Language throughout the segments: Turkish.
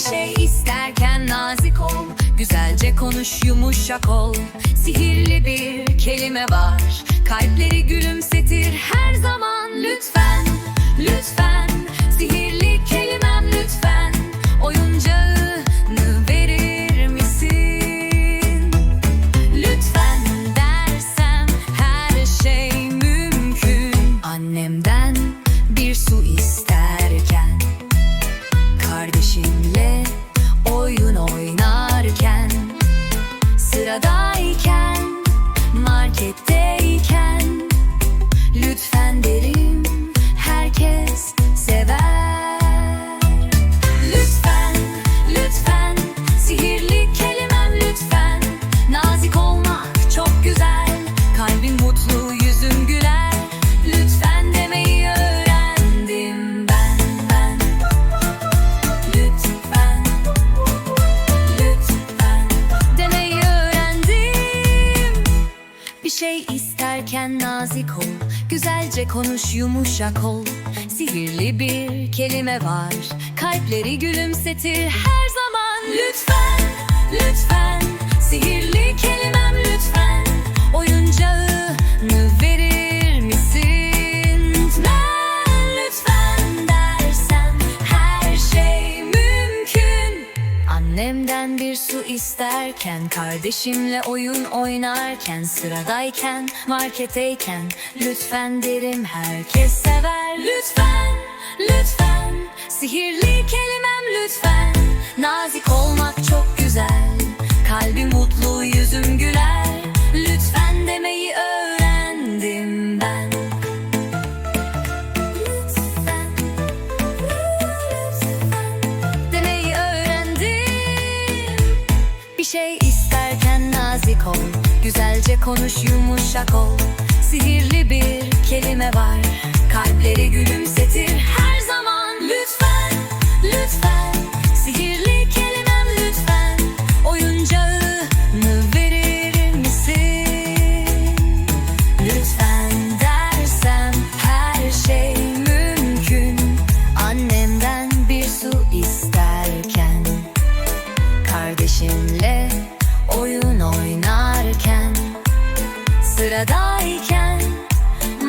şey isterken nazik ol. Güzelce konuş yumuşak ol. Sihirli bir kelime var. Kalpleri gülümsetir her zaman. Lütfen, lütfen. Sihirli kelimem lütfen. Oyuncağını verir misin? Lütfen dersem her şey mümkün. Annemden bir su isterken Lütfen derim isterken nazik ol. Güzelce konuş yumuşak ol. Sihirli bir kelime var. Kalpleri gülümsetir her zaman. Lütfen, lütfen Sihirli kelimem Su isterken Kardeşimle oyun oynarken Sıradayken, marketteyken Lütfen derim herkes sever. Lütfen, lütfen Sihirli kelimem lütfen. Nazik olmak çok güzel Kalbim mutlu, yüzüm güler Bir şey isterken nazik ol. Güzelce konuş yumuşak ol. Sihirli bir kelime var. Kalpleri gülümsetir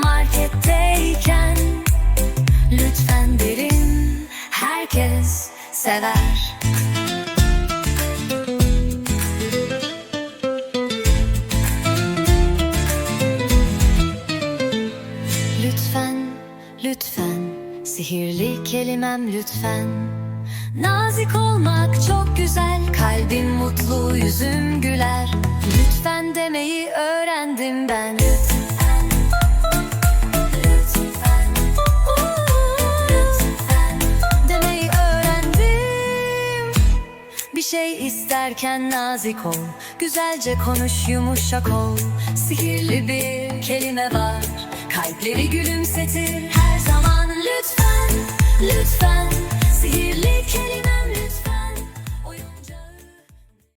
Marketteyken Lütfen derim herkes sever. Lütfen, lütfen Sihirli kelimem lütfen Nazik olmak çok güzel Kalbim mutlu, yüzüm güler. Lütfen demeyi öğrendim ben. Lütfen Demeyi öğrendim. Bir şey isterken nazik ol. Güzelce konuş yumuşak ol. Sihirli bir kelime var. Kalpleri gülümsetir her zaman. Lütfen, lütfen